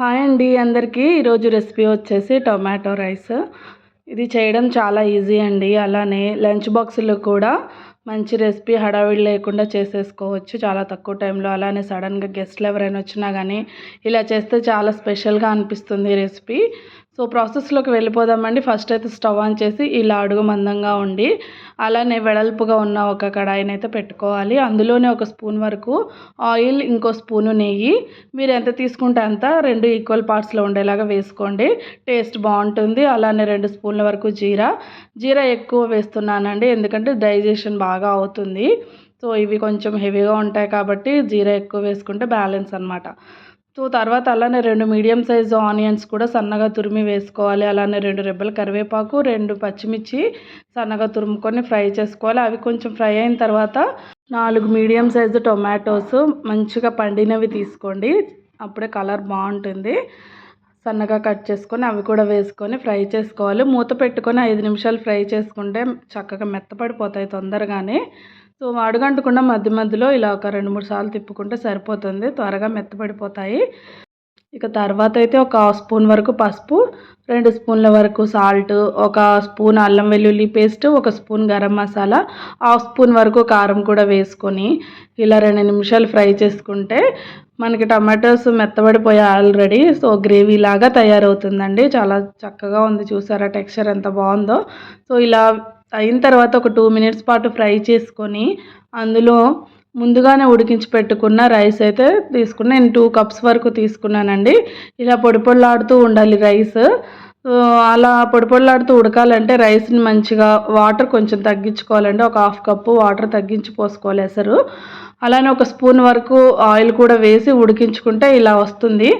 Hi అండి అందరికీ. ఈరోజు రెసిపీ వచ్చేసి టొమాటో రైస్. ఇది చేయడం చాలా ఈజీ అండి. అలానే లంచ్ బాక్సులు కూడా మంచి రెసిపీ హడావిడి లేకుండా చేసేసుకోవచ్చు చాలా తక్కువ టైంలో. అలానే సడన్గా గెస్ట్లు ఎవరైనా వచ్చినా కానీ ఇలా చేస్తే చాలా స్పెషల్గా అనిపిస్తుంది రెసిపీ. సో ప్రాసెస్లోకి వెళ్ళిపోదామండి. ఫస్ట్ అయితే స్టవ్ ఆన్ చేసి ఇలా అడుగు మందంగా ఉండి అలానే వెడల్పుగా ఉన్న ఒక కడాయిని అయితే పెట్టుకోవాలి. అందులోనే ఒక స్పూన్ వరకు ఆయిల్ ఇంకో స్పూను నెయ్యి. మీరు ఎంత తీసుకుంటే అంత రెండు ఈక్వల్ పార్ట్స్లో ఉండేలాగా వేసుకోండి. టేస్ట్ బాగుంటుంది. అలానే రెండు స్పూన్ల వరకు జీరా. జీరా ఎక్కువ వేస్తున్నానండి ఎందుకంటే డైజెషన్ బాగా అవుతుంది. సో ఇవి కొంచెం హెవీగా ఉంటాయి కాబట్టి జీరా ఎక్కువ వేసుకుంటే బ్యాలెన్స్ అనమాట సో తర్వాత అలానే రెండు మీడియం సైజు ఆనియన్స్ కూడా సన్నగా తురిమి వేసుకోవాలి. అలానే రెండు రెబ్బల కరివేపాకు రెండు పచ్చిమిర్చి సన్నగా తురుముకొని ఫ్రై చేసుకోవాలి. అవి కొంచెం ఫ్రై అయిన తర్వాత నాలుగు మీడియం సైజు టొమాటోస్ మంచిగా పండినవి తీసుకోండి. అప్పుడే కలర్ బాగుంటుంది. సన్నగా కట్ చేసుకొని అవి కూడా వేసుకొని ఫ్రై చేసుకోవాలి. మూత పెట్టుకొని ఐదు నిమిషాలు ఫ్రై చేసుకుంటే చక్కగా మెత్తపడిపోతాయి తొందరగానే. సో అడుగంటకుండా మధ్య మధ్యలో ఇలా ఒక రెండు మూడు సార్లు తిప్పుకుంటే సరిపోతుంది. త్వరగా మెత్తపడిపోతాయి ఇక తర్వాత అయితే ఒక స్పూన్ వరకు పసుపు రెండు స్పూన్ల వరకు సాల్ట్ ఒక స్పూన్ అల్లం వెల్లుల్లి పేస్ట్ ఒక spoon garam masala half spoon వరకు కారం కూడా వేసుకొని ఇలా రెండు నిమిషాలు ఫ్రై చేసుకుంటే మనకి టమాటోస్ మెత్తబడిపోయాయి ఆల్రెడీ సో గ్రేవీ లాగా తయారవుతుందండి. చాలా చక్కగా ఉంది. చూసారా టెక్స్చర్ ఎంత బాగుందో. సో ఇలా అయిన తర్వాత ఒక టూ మినిట్స్ పాటు ఫ్రై చేసుకొని అందులో ముందుగానే ఉడికించి పెట్టుకున్న రైస్ అయితే తీసుకున్న. నేను టూ కప్స్ వరకు తీసుకున్నానండి. ఇలా పొడి పొడిలాడుతూ ఉండాలి రైస్. అలా పొడి పొడిలాడుతూ ఉడకాలంటే రైస్ని మంచిగా వాటర్ కొంచెం తగ్గించుకోవాలండి. ఒక హాఫ్ కప్పు వాటర్ తగ్గించి పోసుకోవాలి ఎసరు. అలానే ఒక స్పూన్ వరకు ఆయిల్ కూడా వేసి ఉడికించుకుంటే ఇలా వస్తుంది.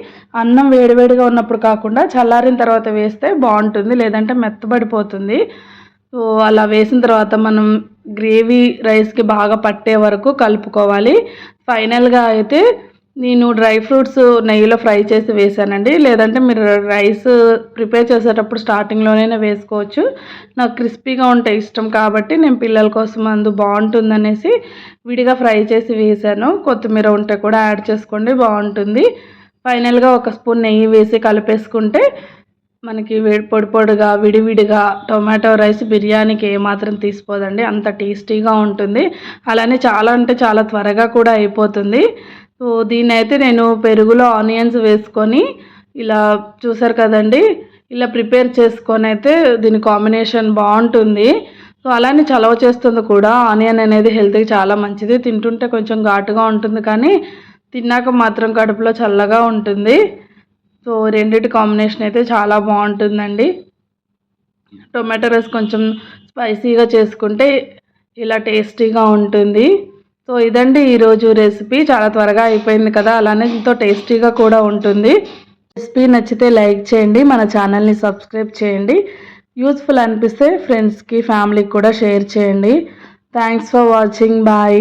అన్నం వేడివేడిగా ఉన్నప్పుడు కాకుండా చల్లారిన తర్వాత వేస్తే బాగుంటుంది. లేదంటే మెత్తబడిపోతుంది. సో అలా వేసిన తర్వాత మనం గ్రేవీ రైస్కి బాగా పట్టే వరకు కలుపుకోవాలి. ఫైనల్గా అయితే నేను డ్రై ఫ్రూట్స్ నెయ్యిలో ఫ్రై చేసి వేసానండి. లేదంటే మీరు రైస్ ప్రిపేర్ చేసేటప్పుడు స్టార్టింగ్లోనే వేసుకోవచ్చు. నాకు క్రిస్పీగా ఉంటే ఇష్టం కాబట్టి నేను పిల్లల కోసం అందు బాగుంటుందనేసి విడిగా ఫ్రై చేసి వేసాను. కొత్తిమీర ఉంటే కూడా యాడ్ చేసుకోండి బాగుంటుంది. ఫైనల్గా ఒక స్పూన్ నెయ్యి వేసి కలిపేసుకుంటే మనకి పొడి పొడిగా విడివిడిగా టొమాటో రైస్ బిర్యానీకి ఏమాత్రం తీసిపోదండి అంత టేస్టీగా ఉంటుంది. అలానే చాలా అంటే చాలా త్వరగా కూడా అయిపోతుంది. సో దీన్ని అయితే నేను పెరుగులో ఆనియన్స్ వేసుకొని ఇలా చూసారు కదండి ఇలా ప్రిపేర్ చేసుకొని అయితే దీని కాంబినేషన్ బాగుంటుంది. సో అలానే చలవ చేస్తుంది కూడా. ఆనియన్ అనేది హెల్త్కి చాలా మంచిది. తింటుంటే కొంచెం ఘాటుగా ఉంటుంది కానీ తిన్నాక మాత్రం కడుపులో చల్లగా ఉంటుంది. సో రెండింటి కాంబినేషన్ అయితే చాలా బాగుంటుందండి. టొమాటో రైస్ కొంచెం స్పైసీగా చేసుకుంటే ఇలా టేస్టీగా ఉంటుంది. సో ఇదండి ఈరోజు రెసిపీ. చాలా త్వరగా అయిపోయింది కదా అలానే ఎంతో టేస్టీగా కూడా ఉంటుంది. రెసిపీ నచ్చితే లైక్ చేయండి మన ఛానల్ని సబ్స్క్రైబ్ చేయండి. యూస్ఫుల్ అనిపిస్తే ఫ్రెండ్స్కి ఫ్యామిలీకి కూడా షేర్ చేయండి. Thanks for watching. బాయ్.